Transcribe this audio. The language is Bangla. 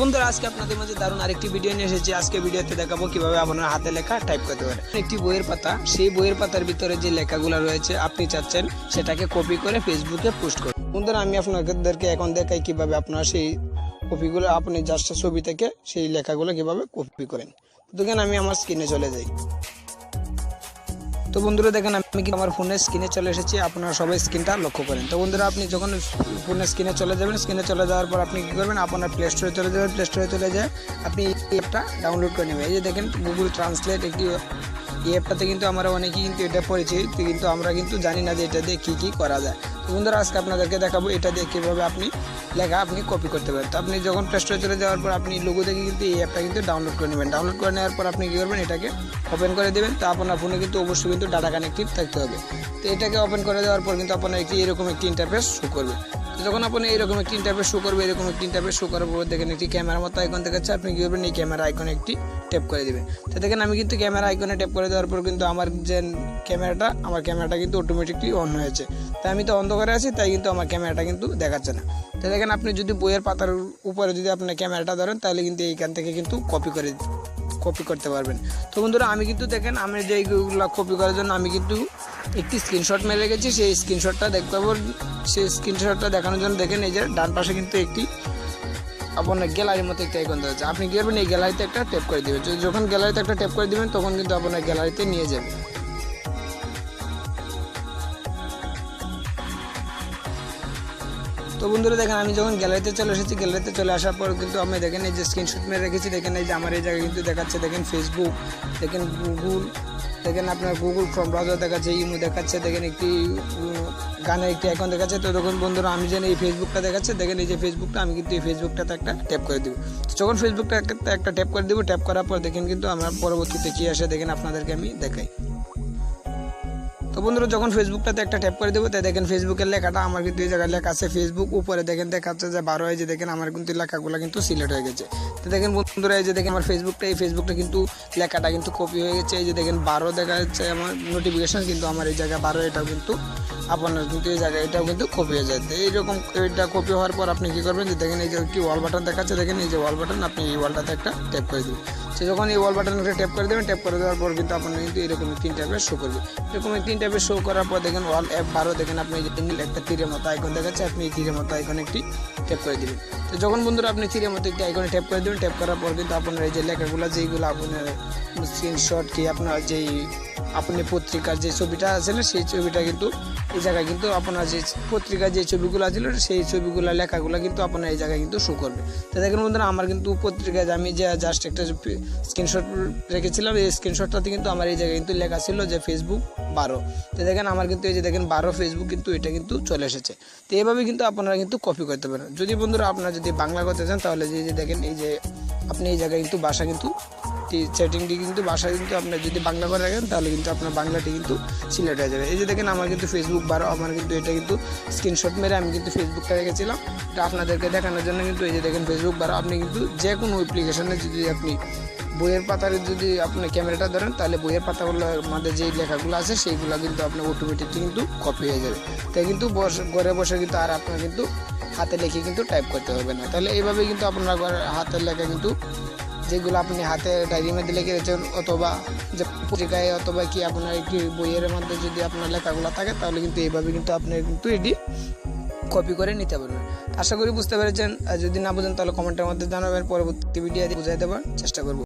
বন্ধুরা, আজকে আপনাদের মাঝে দারুণ আরেকটি ভিডিও নিয়ে এসেছি। আজকে ভিডিওতে দেখাবো কীভাবে আপনার হাতে লেখা টাইপ করতে পারেন। একটি বইয়ের পাতা, সেই বইয়ের পাতার ভিতরে যে লেখাগুলো রয়েছে, আপনি চাচ্ছেন সেটাকে কপি করে ফেসবুকে পোস্ট করুন। বন্ধুরা, আমি আপনাদেরকে এখন দেখাই কীভাবে আপনার সেই কপিগুলো আপনি জাস্ট ছবি থেকে সেই লেখাগুলো কীভাবে কপি করেন। দেখেন, আমি আমার স্ক্রিনে চলে যাই। তো বন্ধুরা, দেখেন আমি কিন্তু আমার ফোনের স্ক্রিনে চলে এসেছি, আপনারা সবাই স্ক্রিনটা লক্ষ্য করেন। তো বন্ধুরা, আপনি যখন ফোনের স্ক্রিনে চলে যাবেন স্ক্রিনে চলে যাওয়ার পর আপনি কী করবেন, আপনার প্লে স্টোরে চলে যাবেন প্লে স্টোরে চলে যায়, আপনি অ্যাপটা ডাউনলোড করে নেবেন। এই যে দেখেন গুগল ট্রান্সলেট একটি এই অ্যাপটাতে কিন্তু আমরা অনেকেই কিন্তু এটা পড়েছি কিন্তু আমরা কিন্তু জানি না যে এটা দিয়ে কী কী করা যায়। তো বন্ধুরা, আজকে আপনাদেরকে দেখাবো এটা দিয়ে কীভাবে আপনি লেখা, আপনি কপি করতে পারেন। তো আপনি যখন প্লে স্টোরে চলে যাওয়ার পর আপনি লোগো থেকে কিন্তু এই অ্যাপটা কিন্তু ডাউনলোড করে নেবেন। ডাউনলোড করে নেওয়ার পর আপনি কী করবেন, এটাকে ওপেন করে দেবেন। তো আপনার ফোনে কিন্তু অবশ্যই কিন্তু ডাটা কানেক্টিভ থাকতে হবে। তো এটাকে ওপেন করে দেওয়ার পর কিন্তু আপনার একটি এরকম একটি ইন্টারফেস শো করবে। যখন আপনি এরকম একটি ইন্টারফেস শো করবে, এরকম একটি ইন্টারফেস শো করার পর দেখেন একটি ক্যামেরার মতো আইকন দেখাচ্ছে, আপনি কী করবেন? এই ক্যামেরা আইকনে একটি ট্যাপ করে দেবেন। তো দেখেন আমি কিন্তু ক্যামেরা আইকনে ট্যাপ করে দেওয়ার পর কিন্তু আমার যে ক্যামেরাটা আমার ক্যামেরাটা কিন্তু অটোমেটিকলি অন হয়েছে তাই আমি তো অন্ধকারে আছি, তাই কিন্তু আমার ক্যামেরাটা কিন্তু দেখাচ্ছে না। তো দেখেন আপনি যদি বইয়ের পাতার উপরে যদি আপনার ক্যামেরাটা ধরেন, তাহলে কিন্তু এইখান থেকে কিন্তু কপি করে কপি করতে পারবেন। তো বন্ধুরা, আমি কিন্তু দেখেন, আমি যে কপি করার জন্য আমি কিন্তু একটি স্ক্রিনশট মেরে গেছি সেই স্ক্রিনশটটা দেখতে পাবো। সেই স্ক্রিনশটটা দেখানোর জন্য দেখেন, এই যে ডান পাশে কিন্তু একটি আপনার গ্যালারির মতো একটা আইকন দেওয়া আপনি কি করবেন, এই গ্যালারিতে একটা ট্যাপ করে দেবেন। যখন গ্যালারিতে একটা ট্যাপ করে দেবেন, তখন কিন্তু আপনার গ্যালারিতে নিয়ে যাবে। তো বন্ধুরা দেখেন, আমি যখন গ্যালারিতে চলে এসেছি গ্যালারিতে চলে আসার পর কিন্তু আমি দেখেন এই যে স্ক্রিনশট মেরে রেখেছি, দেখেন এই যে আমার এই জায়গায় কিন্তু দেখাচ্ছে, দেখেন ফেসবুক দেখেন গুগল দেখেন আপনার গুগল ফ্রম ব্রাউজার দেখাচ্ছে ইমো দেখাচ্ছে, দেখেন একটি গানের একটি আইকন দেখাচ্ছে। তো তখন বন্ধুরা, আমি যেন এই ফেসবুকটা দেখাচ্ছে, দেখেন এই যে ফেসবুকটা আমি কিন্তু এই ফেসবুকটাতে একটা ট্যাপ করে দেবো। তো যখন ফেসবুকটা একটা ট্যাপ করে দেবো ট্যাপ করার পর দেখেন কিন্তু আমরা পরবর্তীতে কী আসে, দেখেন আপনাদেরকে আমি দেখাই। তো বন্ধুরা, যখন ফেসবুকটাতে একটা ট্যাপ করে দেবো, তাই দেখেন ফেসবুকের লেখাটা, আমার কিন্তু এই জায়গায় লেখা আছে ফেসবুক উপরে দেখেন দেখাচ্ছে যে বারো যে দেখেন আমার কিন্তু লেখাগুলো কিন্তু সিলেক্ট হয়ে গেছে। তো দেখেন বন্ধুরা, এই যে দেখেন আমার ফেসবুকটা এই ফেসবুকটা কিন্তু লেখাটা কিন্তু কপি হয়ে গেছে, এই যে দেখেন বারো দেখা যাচ্ছে আমার নোটিফিকেশন কিন্তু আমার এই জায়গায় বারো, এটাও কিন্তু আপনার কিন্তু এই জায়গায় এটাও কিন্তু কপি হয়ে যায় এইরকম এটা কপি হওয়ার পর আপনি কী করবেন যে দেখেন এই যে একটি ওয়াল বাটন দেখাচ্ছে, দেখেন এই যে ওয়াল বাটন আপনি এই ওয়ালটাতে একটা ট্যাপ করে দেবেন। সে যখন এই ওয়াল করে ট্যাপ করে দেবেন ট্যাপ করে দেওয়ার পর কিন্তু আপনার কিন্তু এরকমই তিন টাইপের শো করবে এরকম তিন টাইপের শো করার পর দেখেন ওয়াল অ্যাপ বারো, দেখেন আপনি একটা তীরের মতো আইকন দেখাচ্ছে, আপনি এই তীরের মতো আইকন একটি ট্যাপ করে দেবেন। তো যখন বন্ধুরা আপনি তীরের মতো একটি আইকনে ট্যাপ করে দেবেন ট্যাপ করার পর কিন্তু আপনার এই যে লেখাগুলো, যেইগুলো আপনার স্ক্রিনশট কি, আপনার যেই আপনি পত্রিকার যে ছবিটা আছে সেই ছবিটা কিন্তু, এই জায়গায় কিন্তু আপনার যে পত্রিকার যে ছবিগুলো ছিল সেই ছবিগুলো, লেখাগুলো কিন্তু আপনার এই জায়গায় কিন্তু শো করবে। তো দেখেন বন্ধুরা, আমার কিন্তু পত্রিকায় আমি যে জাস্ট একটা স্ক্রিনশট রেখেছিলাম, এই স্ক্রিনশটটাতে কিন্তু আমার এই জায়গায় কিন্তু লেখা ছিল যে ফেসবুক বারো। তো দেখেন, আমার কিন্তু এই যে দেখেন বারো ফেসবুক কিন্তু এটা কিন্তু চলে এসেছে। তো এইভাবে কিন্তু আপনারা কিন্তু কপি করতে পারেন। যদি বন্ধুরা আপনারা যদি বাংলা করতে চান, তাহলে যে দেখেন, এই যে আপনি এই জায়গায় কিন্তু বাসা কিন্তু সেটিংটি কিন্তু ভাষা কিন্তু আপনার যদি বাংলা করে রাখেন, তাহলে কিন্তু আপনার বাংলাটি কিন্তু সিলেক্ট হয়ে যাবে। এই যে দেখেন, আমার কিন্তু ফেসবুক বারো, আমার কিন্তু এটা কিন্তু স্ক্রিনশট মেরে আমি কিন্তু ফেসবুকটা রেখেছিলাম। এটা আপনাদেরকে দেখানোর জন্য কিন্তু এই যে দেখেন ফেসবুক বারো, আপনি কিন্তু যে কোনো অ্যাপ্লিকেশনে যদি আপনি বইয়ের পাতার যদি আপনি ক্যামেরাটা ধরেন, তাহলে বইয়ের পাতাগুলোর মধ্যে যেই লেখাগুলো আছে, সেইগুলো কিন্তু আপনার অটোমেটিকলি কিন্তু কপি হয়ে যাবে। তাই কিন্তু বসে, ঘরে বসে কিন্তু আর আপনার কিন্তু হাতে লিখে কিন্তু টাইপ করতে হবে না। তাহলে এইভাবে কিন্তু আপনার হাতের লেখা কিন্তু যেগুলো আপনি হাতে ডায়েরির মধ্যে লিখে রেখেছেন, অথবা যে পত্রিকায় অথবা কি আপনার একটি বইয়ের মধ্যে যদি আপনার লেখাগুলো থাকে, তাহলে কিন্তু এইভাবে কিন্তু আপনি কিন্তু এটি কপি করে নিতে পারবেন। আশা করি বুঝতে পেরেছেন। আর যদি না বুঝেন, তাহলে কমেন্টের মধ্যে জানাবেন। পরবর্তী ভিডিও বুঝাই দেওয়ার চেষ্টা করব।